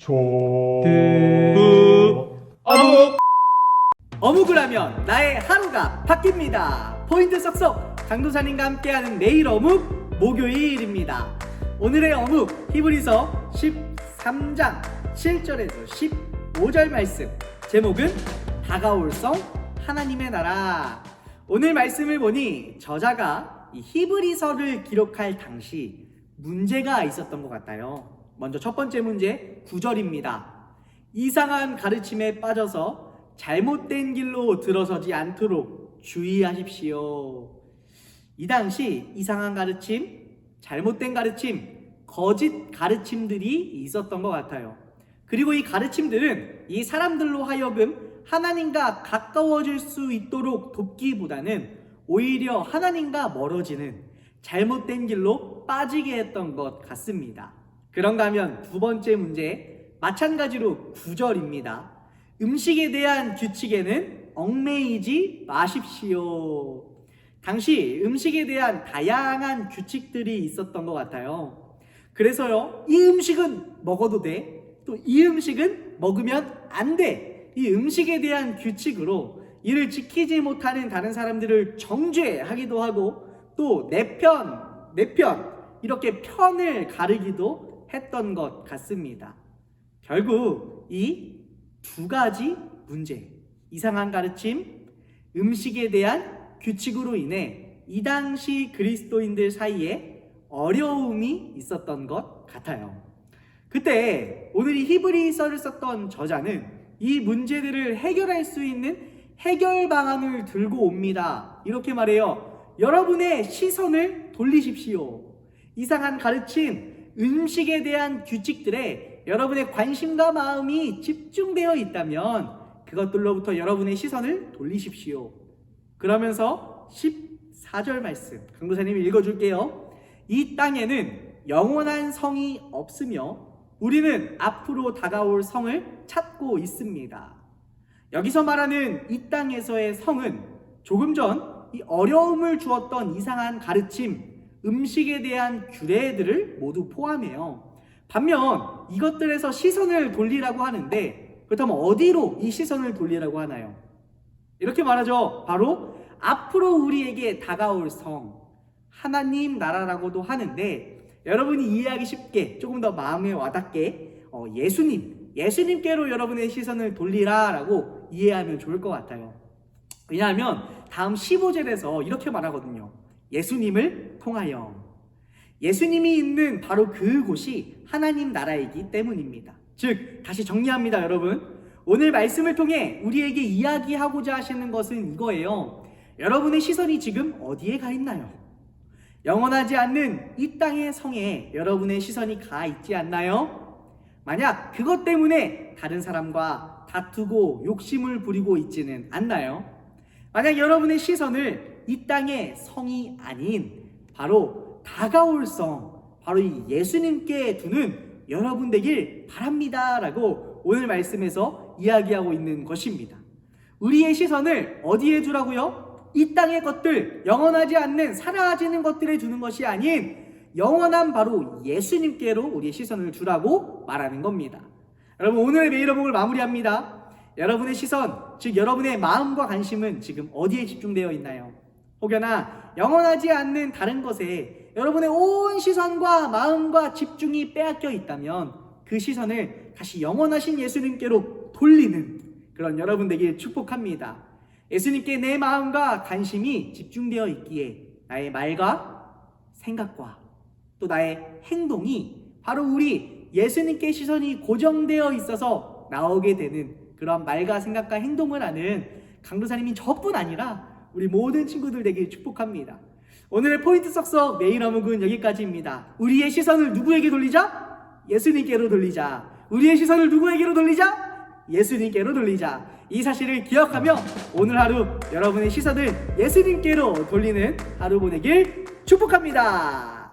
조. 어묵 어묵을 하면 나의 하루가 바뀝니다. 포인트 쏙쏙 강도사님과 함께하는 매일 어묵 목요일입니다. 오늘의 어묵 히브리서 13장 7절에서 15절 말씀 제목은 다가올 성 하나님의 나라 오늘 말씀을 보니 저자가 이 히브리서를 기록할 당시 문제가 있었던 것 같아요. 먼저 첫 번째 문제 9절입니다. 이상한 가르침에 빠져서 잘못된 길로 들어서지 않도록 주의하십시오. 이 당시 이상한 가르침, 잘못된 가르침, 거짓 가르침들이 있었던 것 같아요. 그리고 이 가르침들은 이 사람들로 하여금 하나님과 가까워질 수 있도록 돕기보다는 오히려 하나님과 멀어지는 잘못된 길로 빠지게 했던 것 같습니다. 그런가 하면 두 번째 문제, 마찬가지로 구절입니다. 음식에 대한 규칙에는 얽매이지 마십시오. 당시 음식에 대한 다양한 규칙들이 있었던 것 같아요. 그래서요, 이 음식은 먹어도 돼. 또 이 음식은 먹으면 안 돼. 이 음식에 대한 규칙으로 이를 지키지 못하는 다른 사람들을 정죄하기도 하고 또 내 편, 내 편, 이렇게 편을 가르기도 했던 것 같습니다. 결국 이 두 가지 문제, 이상한 가르침, 음식에 대한 규칙으로 인해 이 당시 그리스도인들 사이에 어려움이 있었던 것 같아요. 그때 오늘 이 히브리서를 썼던 저자는 이 문제들을 해결할 수 있는 해결 방안을 들고 옵니다. 이렇게 말해요. 여러분의 시선을 돌리십시오. 이상한 가르침, 음식에 대한 규칙들에 여러분의 관심과 마음이 집중되어 있다면 그것들로부터 여러분의 시선을 돌리십시오. 그러면서 14절 말씀, 강도사님이 읽어줄게요. 이 땅에는 영원한 성이 없으며 우리는 앞으로 다가올 성을 찾고 있습니다. 여기서 말하는 이 땅에서의 성은 조금 전 이 어려움을 주었던 이상한 가르침, 음식에 대한 규례들을 모두 포함해요. 반면 이것들에서 시선을 돌리라고 하는데 그렇다면 어디로 이 시선을 돌리라고 하나요? 이렇게 말하죠. 바로 앞으로 우리에게 다가올 성, 하나님 나라라고도 하는데 여러분이 이해하기 쉽게 조금 더 마음에 와닿게 어, 예수님, 예수님께로 여러분의 시선을 돌리라라고 이해하면 좋을 것 같아요. 왜냐하면 다음 15절에서 이렇게 말하거든요. 예수님을 통하여. 예수님이 있는 바로 그곳이 하나님 나라이기 때문입니다. 즉, 다시 정리합니다, 여러분. 오늘 말씀을 통해 우리에게 이야기하고자 하시는 것은 이거예요. 여러분의 시선이 지금 어디에 가 있나요? 영원하지 않는 이 땅의 성에 여러분의 시선이 가 있지 않나요? 만약 그것 때문에 다른 사람과 다투고 욕심을 부리고 있지는 않나요? 만약 여러분의 시선을 이 땅의 성이 아닌 바로 다가올 성, 바로 이 예수님께 두는 여러분 되길 바랍니다 라고 오늘 말씀에서 이야기하고 있는 것입니다. 우리의 시선을 어디에 두라고요? 이 땅의 것들, 영원하지 않는 사라지는 것들에 두는 것이 아닌 영원한 바로 예수님께로 우리의 시선을 두라고 말하는 겁니다. 여러분 오늘의 매일 어묵을 마무리합니다. 여러분의 시선, 즉 여러분의 마음과 관심은 지금 어디에 집중되어 있나요? 혹여나 영원하지 않는 다른 것에 여러분의 온 시선과 마음과 집중이 빼앗겨 있다면 그 시선을 다시 영원하신 예수님께로 돌리는 그런 여러분 되길 축복합니다. 예수님께 내 마음과 관심이 집중되어 있기에 나의 말과 생각과 또 나의 행동이 바로 우리 예수님께 시선이 고정되어 있어서 나오게 되는 그런 말과 생각과 행동을 하는 강도사님인 저뿐 아니라 우리 모든 친구들 되길 축복합니다. 오늘의 포인트 썩썩 매일 어묵은 여기까지입니다. 우리의 시선을 누구에게 돌리자? 예수님께로 돌리자. 우리의 시선을 누구에게로 돌리자? 예수님께로 돌리자. 이 사실을 기억하며 오늘 하루 여러분의 시선을 예수님께로 돌리는 하루 보내길 축복합니다.